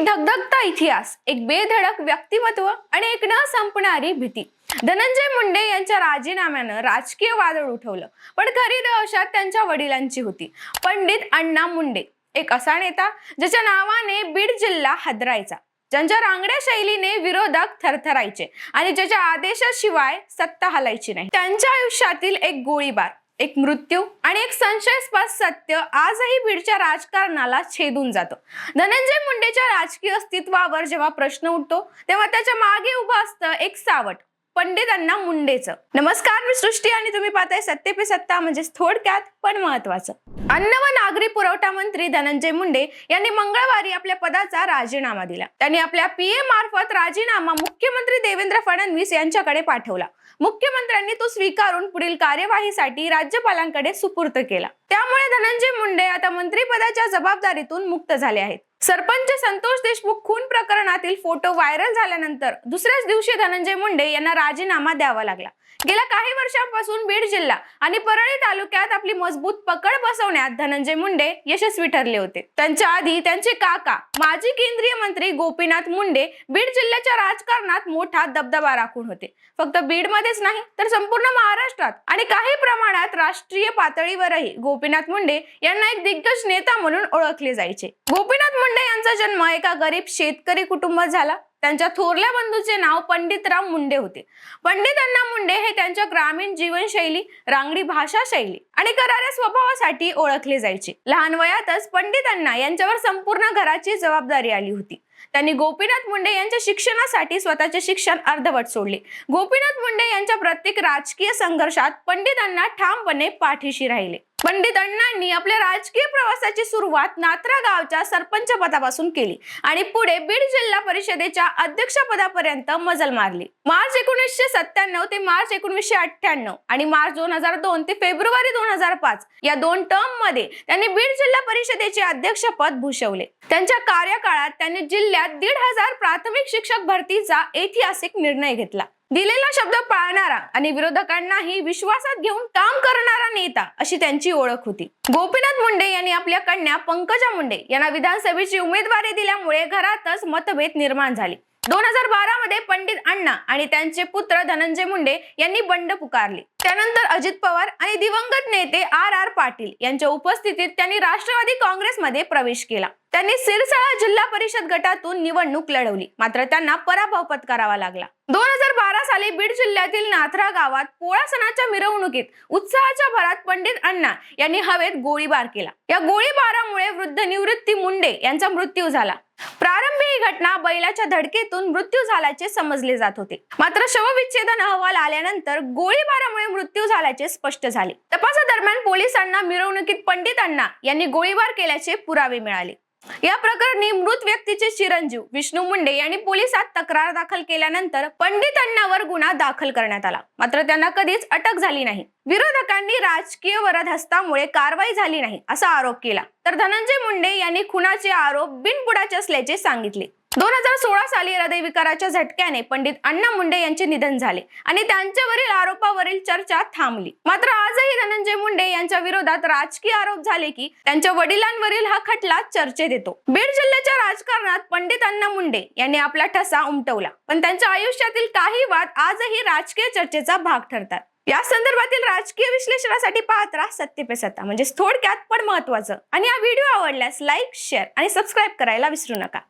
एक धगधगता इतिहास एक बेधडक व्यक्तिमत्व आणि एक न संपणारी भीती. धनंजय मुंडे यांच्या राजीनाम्यानं राजकीय वादळ उठवलं. पण खरी दहशत त्यांच्या वडिलांची होती. पंडित अण्णा मुंडे एक असा नेता ज्याच्या नावाने बीड जिल्हा हादरायचा. ज्यांच्या रांगड्या शैलीने विरोधक थरथरायचे आणि ज्याच्या आदेशाशिवाय सत्ता हलायची नाही. त्यांच्या आयुष्यातील एक गोळीबार एक मृत्यू आणि एक संशयास्पद सत्य आजही बीडच्या राजकारणाला छेदून जातं. धनंजय मुंडेच्या राजकीय अस्तित्वावर जेव्हा प्रश्न उठतो तेव्हा त्याच्यामागे उभं असतं एक सावट. पंडित मुंडेचं. नमस्कार मी सृष्टी आणि तुम्ही पाहताय सत्य पे सत्ता म्हणजेच थोडक्यात पण महत्वाचं. अन्न व नागरी पुरवठा मंत्री धनंजय मुंडे यांनी मंगळवारी आपल्या पदाचा राजीनामा दिला. त्यांनी आपल्या पीए मार्फत राजीनामा मुख्यमंत्री देवेंद्र फडणवीस यांच्याकडे पाठवला. मुख्यमंत्र्यांनी तो स्वीकारून पुढील कार्यवाहीसाठी राज्यपालांकडे सुपूर्त केला. त्यामुळे धनंजय मुंडे आता मंत्रिपदाच्या जबाबदारीतून मुक्त झाले आहेत. सरपंच संतोष देशमुख खून प्रकरणातील फोटो व्हायरल झाल्यानंतर दुसऱ्याच दिवशी धनंजय मुंडे यांना राजीनामा द्यावा लागला. गेल्या काही वर्षांपासून बीड जिल्हा आणि परळी तालुक्यात आपली मजबूत पकड बसवण्यात धनंजय मुंडे यशस्वी ठरले होते. त्यांच्या आधी त्यांचे काका माजी केंद्रीय मंत्री गोपीनाथ मुंडे बीड जिल्ह्याच्या राजकारणात मोठा दबदबा राखून होते. फक्त बीडमध्येच नाही तर संपूर्ण महाराष्ट्रात आणि काही प्रमाणात राष्ट्रीय पातळीवरही गोपीनाथ मुंडे यांना एक दिग्गज नेता म्हणून ओळखले जायचे. गोपीनाथ मुंडे यांचा जन्म एका गरीब शेतकरी कुटुंबात झाला. त्यांच्या थोरल्या बंधूचे नाव पंडितराव मुंडे होते. पंडित अण्णा मुंडे हे त्यांच्या ग्रामीण जीवनशैली रांगडी भाषा शैली आणि कराऱ्या स्वभावासाठी ओळखले जायचे. लहान वयातच पंडित अण्णा यांच्यावर संपूर्ण घराची जबाबदारी आली होती. त्यांनी गोपीनाथ मुंडे यांच्या शिक्षणासाठी स्वतःचे शिक्षण अर्धवट सोडले. गोपीनाथ मुंडे यांच्या प्रत्येक राजकीय संघर्षात पंडितांना ठामपणे पाठीशी राहिले. पंडित अण्णांनी आपल्या राजकीय प्रवासाची सुरुवात नात्रा गावच्या सरपंच पदापासून केली आणि पुढे बीड जिल्हा परिषदेच्या अध्यक्षपदापर्यंत मजल मारली. मार्च एकोणीसशे सत्त्याण्णव ते मार्च एकोणीसशे अठ्ठ्याण्णव आणि मार्च दोन हजार दोन ते फेब्रुवारी दोन हजार पाच या दोन टर्ममध्ये त्यांनी बीड जिल्हा परिषदेचे अध्यक्षपद भूषवले. त्यांच्या कार्यकाळात त्यांनी जिल्ह्यात दीड हजार प्राथमिक शिक्षक भरतीचा ऐतिहासिक निर्णय घेतला. दिलेला शब्द पाळणारा आणि विरोधकांनाही विश्वासात घेऊन काम करणारा नेता अशी त्यांची ओळख होती. गोपीनाथ मुंडे यांनी आपल्या कन्या पंकजा मुंडे यांना विधानसभेची उमेदवारी दिल्यामुळे घरातच मतभेद निर्माण झाले. दोन हजार बारा मध्ये पंडित अण्णा आणि त्यांचे पुत्र धनंजय मुंडे यांनी बंड पुकारले. त्यानंतर अजित पवार आणि दिवंगत नेते आर आर पाटील यांच्या उपस्थितीत त्यांनी राष्ट्रवादी काँग्रेसमध्ये प्रवेश केला. त्यांनी सिरसाळा जिल्हा परिषद गटातून निवडणूक लढवली. मात्र त्यांना पराभव पत्करावा लागला. दोन हजार बारा साली बीड जिल्ह्यातील नाथरा गावात पोळा सणाच्या मिरवणुकीत उत्साहाच्या भरात पंडित अण्णा यांनी हवेत गोळीबार केला. या गोळीबारामुळे वृद्ध निवृत्ती मुंडे यांचा मृत्यू झाला. प्रारंभी ही घटना बैलाच्या धडकेतून मृत्यू झाल्याचे समजले जात होते. मात्र शवविच्छेदन अहवाल आल्यानंतर गोळीबारामुळे मृत्यू झाल्याचे स्पष्ट झाले. तपासादरम्यान पोलिसांना मिरवणुकीत पंडित अण्णा यांनी गोळीबार केल्याचे पुरावे मिळाले. या प्रकरणी मृत व्यक्तीचे चिरंजीव विष्णू मुंडे यांनी पोलिसात तक्रार दाखल केल्यानंतर पंडित अण्णावर गुन्हा दाखल करण्यात आला. मात्र त्यांना कधीच अटक झाली नाही. विरोधकांनी राजकीय वरदहस्तामुळे कारवाई झाली नाही असा आरोप केला. तर धनंजय मुंडे यांनी खुनाचे आरोप बिनबुडाचे असल्याचे सांगितले. दोन हजार सोळा साली हृदयविकाराच्या झटक्याने पंडित अण्णा मुंडे यांचे निधन झाले आणि त्यांच्यावरील आरोपावरील चर्चा थांबली. मात्र आजही धनंजय मुंडे यांच्या विरोधात राजकीय आरोप झाले की त्यांच्या वडिलांवरील हा खटला चर्चेत येतो. बीड जिल्ह्याच्या राजकारणात पंडित अण्णा मुंडे यांनी आपला ठसा उमटवला. पण त्यांच्या आयुष्यातील काही वाद आजही राजकीय चर्चेचा भाग ठरतात. या संदर्भातील राजकीय विश्लेषणासाठी पाहत राहा सत्य पे सत्ता म्हणजे थोडक्यात पण महत्वाचं आणि हा व्हिडिओ आवडल्यास लाईक शेअर आणि सबस्क्राईब करायला विसरू नका.